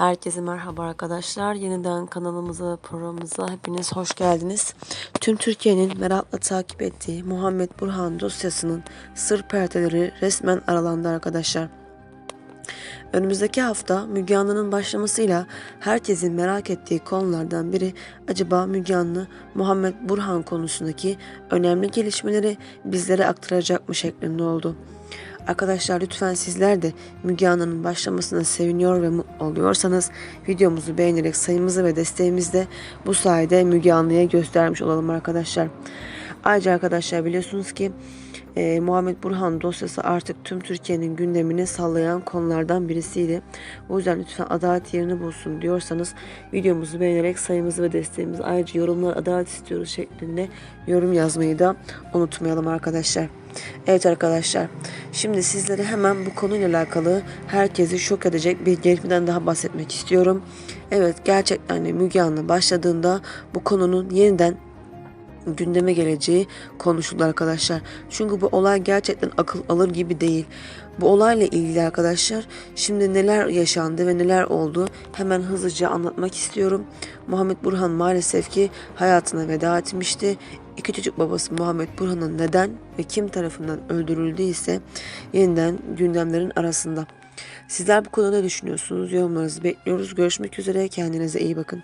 Herkese merhaba arkadaşlar. Yeniden kanalımıza, programımıza hepiniz hoş geldiniz. Tüm Türkiye'nin merakla takip ettiği Muhammed Burhan dosyasının sır perdeleri resmen aralandı arkadaşlar. Önümüzdeki hafta Müge Anlı'nın başlamasıyla herkesin merak ettiği konulardan biri acaba Müge Anlı Muhammed Burhan konusundaki önemli gelişmeleri bizlere aktaracak mı şeklinde oldu. Arkadaşlar lütfen sizler de Müge Anlı'nın başlamasına seviniyor ve mutlu oluyorsanız videomuzu beğenerek sayımızı ve desteğimizi de bu sayede Müge Anlı'ya göstermiş olalım arkadaşlar. Ayrıca arkadaşlar biliyorsunuz ki e, Muhammed Burhan dosyası artık tüm Türkiye'nin gündemini sallayan konulardan birisiydi. O yüzden lütfen adalet yerini bulsun diyorsanız videomuzu beğenerek sayımızı ve desteğimizi ayrıca yorumlar adalet istiyoruz şeklinde yorum yazmayı da unutmayalım arkadaşlar. Evet arkadaşlar şimdi sizlere hemen bu konuyla alakalı herkesi şok edecek bir gelişmeden daha bahsetmek istiyorum. Evet gerçekten de Müge Anlı başladığında bu konunun yeniden gündeme geleceği konuşuldu arkadaşlar. Çünkü bu olay gerçekten akıl alır gibi değil. Bu olayla ilgili arkadaşlar şimdi neler yaşandı ve neler oldu hemen hızlıca anlatmak istiyorum. Muhammed Burhan maalesef ki hayatına veda etmişti. İki çocuk babası Muhammed Burhan'ın neden ve kim tarafından öldürüldüğü ise yeniden gündemlerin arasında. Sizler bu konuda ne düşünüyorsunuz? Yorumlarınızı bekliyoruz. Görüşmek üzere. Kendinize iyi bakın.